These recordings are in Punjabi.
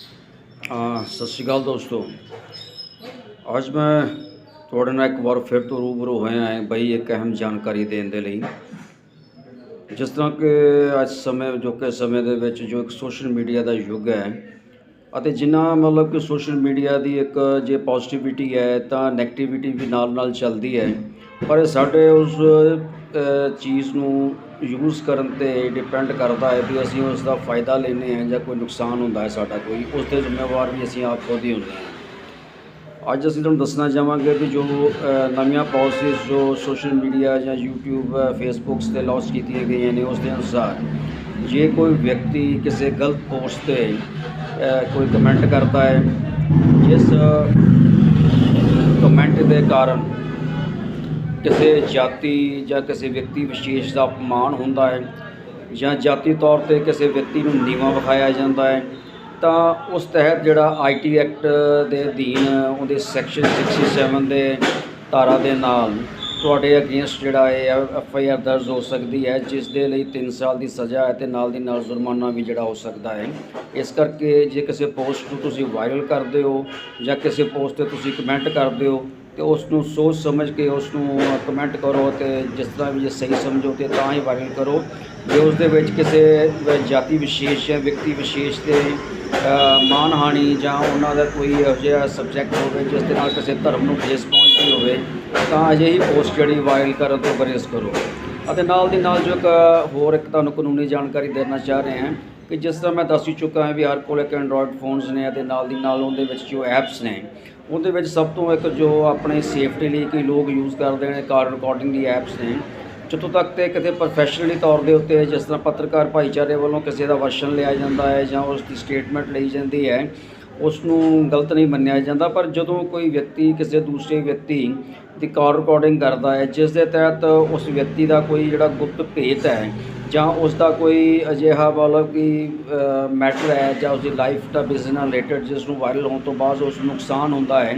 ਸਤਿ ਸ਼੍ਰੀ ਅਕਾਲ ਦੋਸਤੋ। ਅੱਜ ਮੈਂ ਤੁਹਾਡੇ ਨਾਲ ਇੱਕ ਵਾਰ ਫਿਰ ਤੋਂ ਰੂਬਰੂ ਹੋਇਆ ਹਾਂ ਬਈ ਇੱਕ ਅਹਿਮ ਜਾਣਕਾਰੀ ਦੇਣ ਦੇ ਲਈ। ਜਿਸ ਤਰ੍ਹਾਂ ਕਿ ਅੱਜ ਸਮੇਂ, ਜੋ ਕਿ ਸਮੇਂ ਦੇ ਵਿੱਚ ਜੋ ਇੱਕ ਸੋਸ਼ਲ ਮੀਡੀਆ ਦਾ ਯੁੱਗ ਹੈ ਅਤੇ ਜਿੰਨਾ ਮਤਲਬ ਕਿ ਸੋਸ਼ਲ ਮੀਡੀਆ ਦੀ ਇੱਕ ਜੇ ਪੋਜ਼ਿਟਿਵਿਟੀ ਹੈ ਤਾਂ ਨੈਗੇਟਿਵਿਟੀ ਵੀ ਨਾਲ ਨਾਲ ਚੱਲਦੀ ਹੈ। ਪਰ ਸਾਡੇ ਉਸ ਚੀਜ਼ ਨੂੰ ਯੂਜ਼ ਕਰਨ ਤੇ ਡਿਪੈਂਡ ਕਰਦਾ ਹੈ ਵੀ ਅਸੀਂ ਉਸ ਦਾ ਫਾਇਦਾ ਲੈਂਦੇ ਹਾਂ ਜਾਂ ਕੋਈ ਨੁਕਸਾਨ ਹੁੰਦਾ ਹੈ ਸਾਡਾ ਕੋਈ ਉਸ ਦੇ ਜ਼ਿੰਮੇਵਾਰ ਵੀ ਅਸੀਂ ਆਪ ਖੁਦ ਹੀ ਹੁੰਦੇ ਹਾਂ। ਅੱਜ ਅਸੀਂ ਤੁਹਾਨੂੰ ਦੱਸਣਾ ਚਾਹਾਂਗੇ ਕਿ ਜੋ ਨਵੀਆਂ ਪਾਲਿਸੀਜ਼ ਜੋ ਸੋਸ਼ਲ ਮੀਡੀਆ ਜਾਂ YouTube ਫੇਸਬੁੱਕਸ ਤੇ ਲਾਂਚ ਕੀਤੀਆਂ ਗਈਆਂ ਨੇ ਉਸ ਦੇ ਅਨੁਸਾਰ, ਜੇ ਕੋਈ ਵਿਅਕਤੀ ਕਿਸੇ ਗਲਤ ਪੋਸਟ ਤੇ ਕੋਈ ਕਮੈਂਟ ਕਰਦਾ ਹੈ, ਜਿਸ ਕਮੈਂਟ ਦੇ ਕਾਰਨ ਕਿਸੇ ਜਾਤੀ ਜਾਂ ਕਿਸੇ ਵਿਅਕਤੀ ਵਿਸ਼ੇਸ਼ ਦਾ ਅਪਮਾਨ ਹੁੰਦਾ ਹੈ ਜਾਂ ਜਾਤੀ ਤੌਰ ਤੇ ਕਿਸੇ ਵਿਅਕਤੀ ਨੂੰ ਨੀਵਾਂ ਵਿਖਾਇਆ ਜਾਂਦਾ ਹੈ, ਤਾਂ ਉਸ ਤਹਿਤ ਜਿਹੜਾ ਆਈਟੀ ਐਕਟ ਦੇ ਅਧੀਨ ਉਹਦੇ ਸੈਕਸ਼ਨ 67 ਦੇ ਧਾਰਾ ਦੇ ਨਾਲ ਤੁਹਾਡੇ ਅਗੇਂਸਟ ਜਿਹੜਾ ਹੈ ਐਫ ਆਈ ਆਰ ਦਰਜ ਹੋ ਸਕਦੀ ਹੈ, ਜਿਸ ਦੇ ਲਈ 3 ਸਾਲ ਦੀ ਸਜ਼ਾ ਹੈ ਤੇ ਨਾਲ ਦੀ ਨਾਲ ਜੁਰਮਾਨਾ ਵੀ ਜਿਹੜਾ ਹੋ ਸਕਦਾ ਹੈ। ਇਸ ਕਰਕੇ ਜੇ ਕਿਸੇ ਪੋਸਟ ਨੂੰ ਤੁਸੀਂ ਵਾਇਰਲ ਕਰਦੇ ਹੋ ਜਾਂ ਕਿਸੇ ਪੋਸਟ ਤੇ ਤੁਸੀਂ ਕਮੈਂਟ ਕਰਦੇ ਹੋ ਤੇ ਉਸ ਨੂੰ ਸੋਚ ਸਮਝ ਕੇ ਉਸ ਨੂੰ ਕਮੈਂਟ ਕਰੋ ਤੇ ਜਿਸ ਤਰ੍ਹਾਂ ਵੀ ਜੇ ਸਹੀ ਸਮਝੋ ਤੇ ਤਾਂ ਹੀ ਵਾਇਰਲ ਕਰੋ। ਜੇ ਉਸ ਦੇ ਵਿੱਚ ਕਿਸੇ ਜਾਤੀ ਵਿਸ਼ੇਸ਼ ਜਾਂ ਵਿਅਕਤੀ ਵਿਸ਼ੇਸ਼ ਤੇ ਅ, ਮਾਨਹਾਨੀ ਜਾਂ ਉਹਨਾਂ ਦਾ ਕੋਈ ਇਹੋ ਜਿਹਾ ਸਬਜੈਕਟ ਹੋਵੇ ਜਿਸ ਦੇ ਨਾਲ ਕਿਸੇ ਧਰਮ ਨੂੰ ਠੇਸ ਪਹੁੰਚਦੀ ਹੋਵੇ ਤਾਂ ਅਜਿਹੀ ਪੋਸਟ ਜਿਹੜੀ ਵਾਇਰਲ ਕਰਨ ਤੋਂ ਗੁਰੇਜ਼ ਕਰੋ। ਅਤੇ ਨਾਲ ਦੀ ਨਾਲ ਜੋ ਇੱਕ ਹੋਰ ਇੱਕ ਤੁਹਾਨੂੰ ਕਾਨੂੰਨੀ ਜਾਣਕਾਰੀ ਦੇਣਾ ਚਾਹ ਰਹੇ ਹਾਂ ਕਿ ਜਿਸ ਤਰ੍ਹਾਂ ਮੈਂ ਦੱਸ ਹੀ ਚੁੱਕਾ ਹਾਂ ਵੀ ਹਰ ਕੋਲ ਇੱਕ ਐਂਡਰੋਇਡ ਫੋਨਸ ਨੇ ਅਤੇ ਨਾਲ ਦੀ ਨਾਲ ਉਹਦੇ ਵਿੱਚ ਜੋ ਐਪਸ ਨੇ, ਉਹਦੇ ਵਿੱਚ ਸਭ ਤੋਂ ਇੱਕ ਜੋ ਆਪਣੇ ਸੇਫਟੀ ਲਈ ਕਈ ਲੋਕ ਯੂਜ਼ ਕਰਦੇ ਨੇ ਕਾਰ ਰਿਕਾਰਡਿੰਗ ਦੀ ਐਪਸ ਨੇ ਜਿੱਥੋਂ ਤੱਕ ਤੇ ਕਿਤੇ ਪ੍ਰੋਫੈਸ਼ਨਲੀ ਤੌਰ ਦੇ ਉੱਤੇ ਜਿਸ ਤਰ੍ਹਾਂ ਪੱਤਰਕਾਰ ਭਾਈਚਾਰੇ ਵੱਲੋਂ ਕਿਸੇ ਦਾ ਵਰਸ਼ਨ ਲਿਆ ਜਾਂਦਾ ਹੈ ਜਾਂ ਉਸ ਦੀ ਸਟੇਟਮੈਂਟ ਲਈ ਜਾਂਦੀ ਹੈ ਉਸ ਨੂੰ ਗਲਤ ਨਹੀਂ ਮੰਨਿਆ ਜਾਂਦਾ, ਪਰ ਜਦੋਂ ਕੋਈ ਵਿਅਕਤੀ ਕਿਸੇ ਦੂਸਰੇ ਵਿਅਕਤੀ ਦੀ ਕਾਲ ਰਿਕਾਰਡਿੰਗ ਕਰਦਾ ਹੈ, ਜਿਸ ਦੇ ਤਹਿਤ ਉਸ ਵਿਅਕਤੀ ਦਾ ਕੋਈ ਜਿਹੜਾ ਗੁਪਤ ਭੇਤ ਹੈ ਜਾਂ ਉਸ ਦਾ ਕੋਈ ਅਜਿਹਾ ਮਤਲਬ ਕਿ ਮੈਟਰ ਹੈ ਜਾਂ ਉਸ ਦੀ ਲਾਈਫ ਦਾ ਬਿਜ਼ਨਸ ਨਾਲ ਰਿਲੇਟਡ ਜਿਸ ਨੂੰ ਵਾਇਰਲ ਹੋਣ ਤੋਂ ਬਾਅਦ ਉਸ ਨੂੰ ਨੁਕਸਾਨ ਹੁੰਦਾ ਹੈ,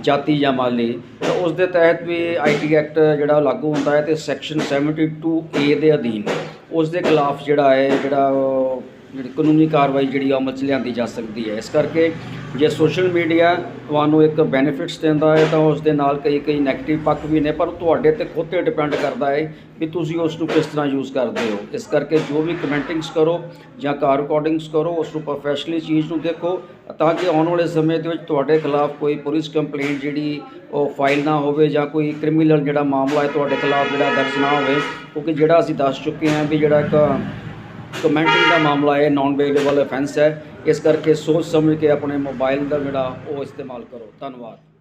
ਜਾਤੀ ਜਾਂ ਮਾਲੀ ਤਾਂ ਉਸ ਦੇ ਤਹਿਤ ਵੀ ਆਈਟੀ ਐਕਟ ਜਿਹੜਾ ਲਾਗੂ ਹੁੰਦਾ ਹੈ ਤੇ ਸੈਕਸ਼ਨ 72 ਏ ਦੇ ਅਧੀਨ ਉਸ ਦੇ ਖਿਲਾਫ ਜਿਹੜਾ ਹੈ, ਜਿਹੜਾ ਜਿਹੜੀ ਕਾਨੂੰਨੀ ਕਾਰਵਾਈ ਜਿਹੜੀ ਆ ਅਮਲ 'ਚ ਲਿਆਂਦੀ ਜਾ ਸਕਦੀ ਹੈ। ਇਸ ਕਰਕੇ ਜੇ ਸੋਸ਼ਲ ਮੀਡੀਆ ਤੁਹਾਨੂੰ ਇੱਕ ਬੈਨੀਫਿਟਸ ਦਿੰਦਾ ਹੈ ਤਾਂ ਉਸ ਦੇ ਨਾਲ ਕਈ ਕਈ ਨੈਗੇਟਿਵ ਪੱਖ ਵੀ ਨੇ, ਪਰ ਤੁਹਾਡੇ ਤੇ ਖੁਦ ਤੇ ਡਿਪੈਂਡ ਕਰਦਾ ਹੈ ਵੀ ਤੁਸੀਂ ਉਸ ਨੂੰ ਕਿਸ ਤਰ੍ਹਾਂ ਯੂਜ਼ ਕਰਦੇ ਹੋ। ਇਸ ਕਰਕੇ ਜੋ ਵੀ ਕਮੈਂਟਿੰਗਸ ਕਰੋ ਜਾਂ ਕਾਰ ਰਿਕਾਰਡਿੰਗਸ ਕਰੋ, ਉਸ ਨੂੰ ਪ੍ਰੋਫੈਸ਼ਨਲੀ ਚੀਜ਼ ਨੂੰ ਦੇਖੋ ਤਾਂ ਕਿ ਆਉਣ ਵਾਲੇ ਸਮੇਂ ਦੇ ਵਿੱਚ ਤੁਹਾਡੇ ਖਿਲਾਫ ਕੋਈ ਪੁਲਿਸ ਕੰਪਲੇਂਟ ਜਿਹੜੀ ਉਹ ਫਾਈਲ ਨਾ ਹੋਵੇ ਜਾਂ ਕੋਈ ਕ੍ਰਿਮੀਨਲ ਜਿਹੜਾ ਮਾਮਲਾ ਹੈ ਤੁਹਾਡੇ ਖਿਲਾਫ ਜਿਹੜਾ ਦਰਜ ਨਾ ਹੋਵੇ, ਕਿਉਂਕਿ ਜਿਹੜਾ ਅਸੀਂ ਦੱਸ ਚੁੱਕੇ ਹਾਂ ਵੀ ਜਿਹੜਾ ਇੱਕ ਕਮੈਂਟਿੰਗ ਦਾ ਮਾਮਲਾ ਹੈ ਨਾਨ ਵੇਲੇਬਲ ਅਫੈਂਸ ਹੈ। ਇਸ ਕਰਕੇ ਸੋਚ ਸਮਝ ਕੇ ਆਪਣੇ ਮੋਬਾਈਲ ਦਾ ਜਿਹੜਾ ਉਹ ਇਸਤੇਮਾਲ ਕਰੋ। ਧੰਨਵਾਦ।